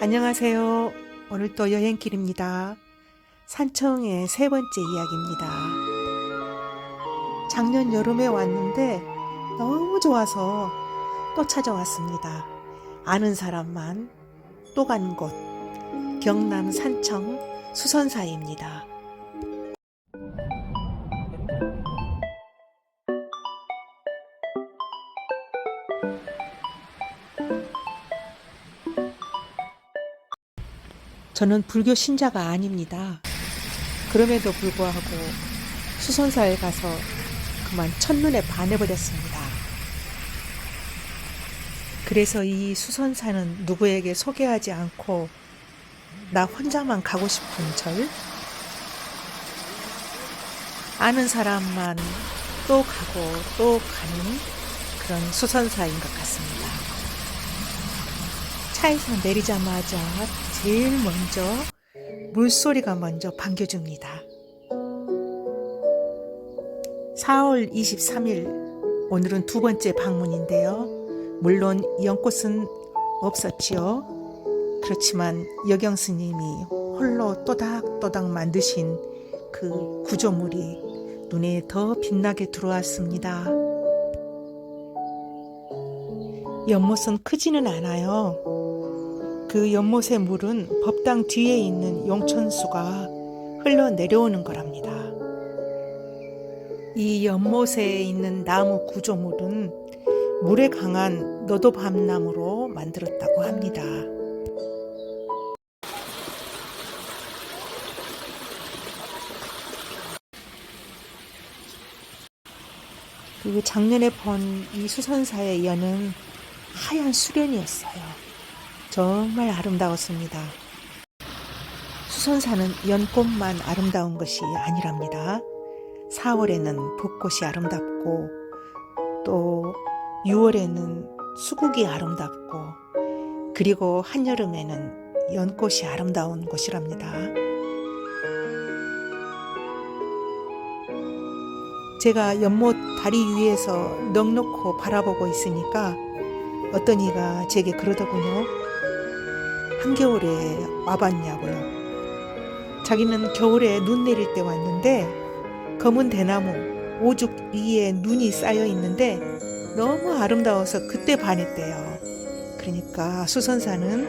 안녕하세요. 오늘도 여행길입니다. 산청의 세 번째 이야기입니다. 작년 여름에 왔는데 너무 좋아서 또 찾아왔습니다. 아는 사람만 또 간 곳, 경남 산청 수선사입니다. 저는 불교 신자가 아닙니다. 그럼에도 불구하고 수선사에 가서 그만 첫눈에 반해버렸습니다. 그래서 이 수선사는 누구에게 소개하지 않고 나 혼자만 가고 싶은 절? 아는 사람만 또 가고 또 가는 그런 수선사인 것 같습니다. 차에서 내리자마자 제일 먼저 물소리가 먼저 반겨줍니다. 4월 23일, 오늘은 두 번째 방문인데요. 물론 연꽃은 없었지요. 그렇지만 여경 스님이 홀로 또닥또닥 만드신 그 구조물이 눈에 더 빛나게 들어왔습니다. 연못은 크지는 않아요. 그 연못의 물은 법당 뒤에 있는 용천수가 흘러 내려오는 거랍니다. 이 연못에 있는 나무 구조물은 물에 강한 너도밤나무로 만들었다고 합니다. 그 작년에 본이 수선사의 연은 하얀 수련이었어요. 정말 아름다웠습니다. 수선사는 연꽃만 아름다운 것이 아니랍니다. 4월에는 벚꽃이 아름답고 또 6월에는 수국이 아름답고 그리고 한여름에는 연꽃이 아름다운 곳이랍니다. 제가 연못 다리 위에서 넉넉히 바라보고 있으니까 어떤 이가 제게 그러더군요. 한겨울에 와봤냐고요. 자기는 겨울에 눈 내릴 때 왔는데 검은 대나무 오죽 위에 눈이 쌓여 있는데 너무 아름다워서 그때 반했대요. 그러니까 수선사는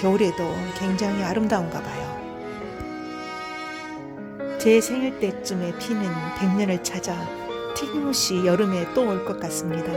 겨울에도 굉장히 아름다운가 봐요. 제 생일 때쯤에 피는 백년을 찾아 틀림없이 여름에 또 올 것 같습니다.